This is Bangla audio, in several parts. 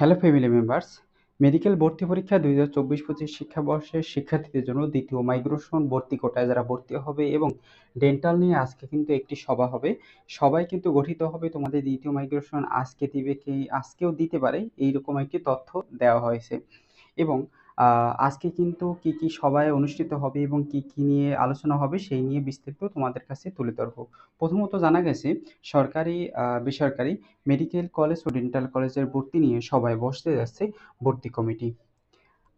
হ্যালো ফ্যামিলি মেম্বার্স মেডিকেল ভর্তি পরীক্ষা দুই হাজার চব্বিশ পঁচিশ শিক্ষাবর্ষের শিক্ষার্থীদের জন্য দ্বিতীয় মাইগ্রেশন ভর্তি কোটায় যারা ভর্তি হবে এবং ডেন্টাল নিয়ে আজকে কিন্তু একটি সভা হবে। সবাই কিন্তু গঠিত হবে, তোমাদের দ্বিতীয় মাইগ্রেশন আজকে দিবে কি, আজকেও দিতে পারে, এইরকম একটি তথ্য দেওয়া হয়েছে। এবং আজকে কিন্তু কি কি সভায় অনুষ্ঠিত হবে এবং কি কি নিয়ে আলোচনা হবে সেই নিয়ে বিস্তারিত তোমাদের কাছে তুলে ধরব। প্রথমত জানা গেছে, সরকারি বেসরকারি মেডিকেল কলেজ ও ডেন্টাল কলেজের ভর্তি নিয়ে সবাই বসতে যাচ্ছে ভর্তি কমিটি।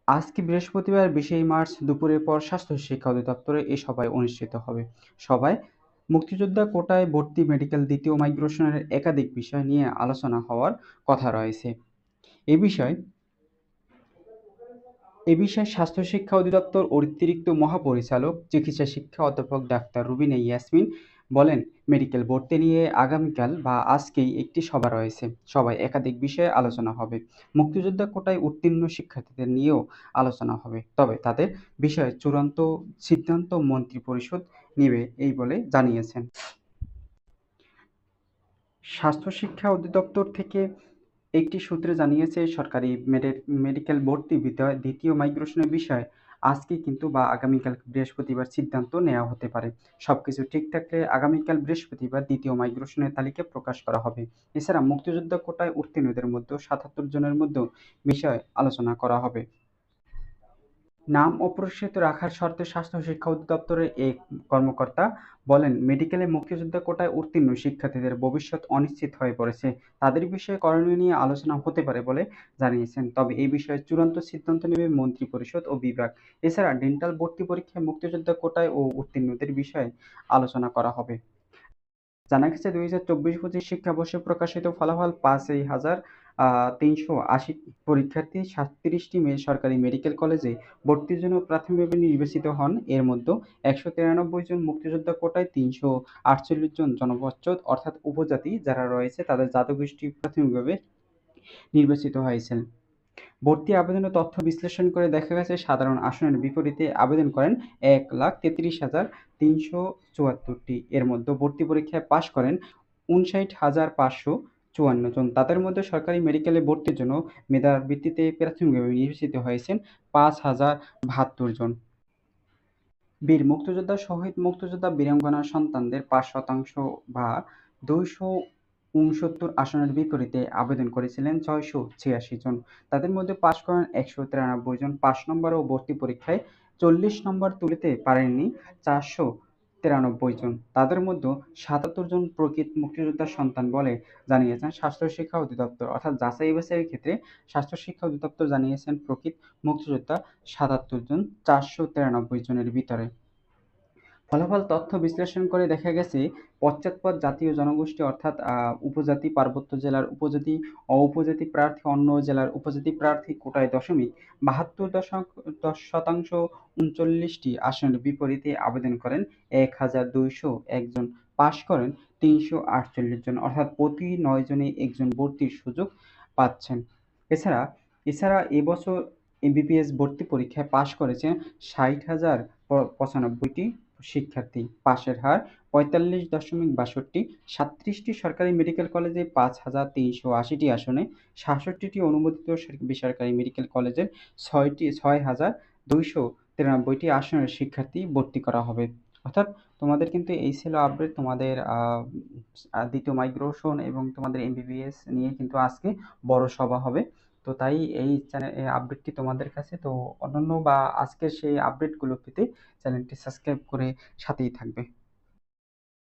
আজকে বৃহস্পতিবার বিশেই মার্চ দুপুরের পর স্বাস্থ্য শিক্ষা অধিদপ্তরে এই সভায় অনুষ্ঠিত হবে। সভায় মুক্তিযোদ্ধা কোটায় ভর্তি মেডিকেল দ্বিতীয় মাইগ্রেশনের একাধিক বিষয় নিয়ে আলোচনা হওয়ার কথা রয়েছে। এ বিষয়ে এ বিষয়ে স্বাস্থ্য শিক্ষা অধিদপ্তর অতিরিক্ত মহাপরিচালক, চিকিৎসা শিক্ষা অধ্যাপক ডাক্তার রুবিনা ইয়াসমিন বলেন, মেডিকেল ভর্তি নিয়ে আগামীকাল বা আজকেই একটি সভা রয়েছে। সবাই একাধিক বিষয়ে আলোচনা হবে। মুক্তিযোদ্ধা কোটায় উত্তীর্ণ শিক্ষার্থীদের নিয়েও আলোচনা হবে। তবে তাদের বিষয়ে চূড়ান্ত সিদ্ধান্ত মন্ত্রী পরিষদ নেবে এই বলে জানিয়েছেন। স্বাস্থ্য শিক্ষা অধিদপ্তর থেকে একটি সূত্রে জানিয়েছে, সরকারি মেডিকেল ভর্তি দ্বিতীয় মাইগ্রেশনের বিষয়ে আজকে কিন্তু বা আগামীকাল বৃহস্পতিবার সিদ্ধান্ত নেওয়া হতে পারে। সব কিছু ঠিক থাকলে আগামীকাল বৃহস্পতিবার দ্বিতীয় মাইগ্রেশনের তালিকা প্রকাশ করা হবে। এছাড়া মুক্তিযোদ্ধা কোটায় উত্তীর্ণদের মধ্যে সাতাত্তর জনের মধ্যেও বিষয়ে আলোচনা করা হবে। নাম অপ্রসিত রাখার শর্তে স্বাস্থ্য শিক্ষা অধিদপ্তরের এক কর্মকর্তা বলেন, মেডিকেলে মুক্তিযোদ্ধা কোটায় উত্তীর্ণ শিক্ষার্থীদের ভবিষ্যৎ অনিশ্চিত হয়ে পড়েছে। তাদের বিষয়ে করণীয় নিয়ে আলোচনা হতে পারে বলে জানিয়েছেন। তবে এই বিষয়ে চূড়ান্ত সিদ্ধান্ত নেবে মন্ত্রী পরিষদ ও বিভাগ। এছাড়া ডেন্টাল ভর্তি পরীক্ষায় মুক্তিযোদ্ধা কোটায় ও উত্তীর্ণদের বিষয়ে আলোচনা করা হবে। জানা গেছে, দুই হাজার চব্বিশ পঁচিশ শিক্ষাবর্ষে প্রকাশিত ফলাফল পাঁচই হাজার তিনশো আশি পরীক্ষার্থী সাতত্রিশটি মে সরকারি মেডিকেল কলেজে ভর্তির জন্য প্রাথমিকভাবে নির্বাচিত হন। এর মধ্যে একশো তিরানব্বই জন মুক্তিযোদ্ধা কোটায় তিনশো আটচল্লিশ জন জনপচ্ছদ অর্থাৎ উপজাতি যারা রয়েছে তাদের জাতগোষ্ঠী প্রাথমিকভাবে নির্বাচিত হয়েছেন। ভর্তি আবেদনের তথ্য বিশ্লেষণ করে দেখা গেছে সাধারণ আসনের বিপরীতে আবেদন করেন এক লাখ তেত্রিশ হাজার তিনশো চুয়াত্তরটি। এর মধ্যে ভর্তি পরীক্ষায় পাশ করেন উনষাট হাজার পাঁচশো চুয়ান্ন জন। তাদের মধ্যে সরকারি মেডিকেলে ভর্তির জন্য মেধার ভিত্তিতে প্রাথমিকভাবে নির্বাচিত হয়েছেন পাঁচ হাজার বাহাত্তর জন। বীর মুক্তিযোদ্ধা শহীদ মুক্তিযোদ্ধা বীরাঙ্গনার সন্তানদের পাঁচ শতাংশ বা দুইশো উনসত্তর আসনের বিপরীতে আবেদন করেছিলেন ছয়শো ছিয়াশি জন। তাদের মধ্যে পাশ করেন একশো তিরানব্বই জন। পাঁচ নম্বর ও ভর্তি পরীক্ষায় চল্লিশ নম্বর তুলিতে পারেননি, চারশো তিরানব্বই জন। তাদের মধ্যে সাতাত্তর জন প্রকৃত মুক্তিযোদ্ধার সন্তান বলে জানিয়েছেন স্বাস্থ্য শিক্ষা অধিদপ্তর। অর্থাৎ যাচাই বাছাইয়ের ক্ষেত্রে স্বাস্থ্য শিক্ষা অধিদপ্তর জানিয়েছেন প্রকৃত মুক্তিযোদ্ধা সাতাত্তর জন, চারশো তিরানব্বই জনের ভিতরে। ফলাফল তথ্য বিশ্লেষণ করে দেখা গেছে, পশ্চাৎপদ জাতীয় জনগোষ্ঠী অর্থাৎ উপজাতি পার্বত্য জেলার উপজাতি, অ-উপজাতি প্রার্থী, অন্য জেলার উপজাতি প্রার্থী কোটায় দশমিক বাহাত্তর দশক, দশ শতাংশ উনচল্লিশটি আসনের বিপরীতে আবেদন করেন, এক হাজার দুইশো একজন পাশ করেন, তিনশো আটচল্লিশ জন অর্থাৎ প্রতি নয় জনে একজন ভর্তির সুযোগ পাচ্ছেন। এছাড়া এছাড়া এবছর এমবিবিএস ভর্তি পরীক্ষায় পাশ করেছেন ষাট হাজার পঁচানব্বইটি শিক্ষার্থী। পাশের হার পঁয়তাল্লিশ দশমিক বাষট্টি। সাতত্রিশটি সরকারি মেডিকেল কলেজে পাঁচ হাজার তিনশো আশিটি আসনে। সাতষট্টিটি অনুমোদিত বেসরকারি মেডিকেল কলেজের ছয়টি ছয় হাজার দুইশো তিরানব্বইটি আসনের শিক্ষার্থী ভর্তি করা হবে। অর্থাৎ তোমাদের কিন্তু এই ছিল আপডেট তোমাদের দ্বিতীয় মাইগ্রেশন এবং তোমাদের এমবিবিএস নিয়ে কিন্তু আজকে বড় সভা হবে। তো তাই এই চ্যানেল আপডেটটি তোমাদের কাছে। তো অনন্য বা আজকের সেই আপডেটগুলো পেতে চ্যানেলটি সাবস্ক্রাইব করে সাথেই থাকবে।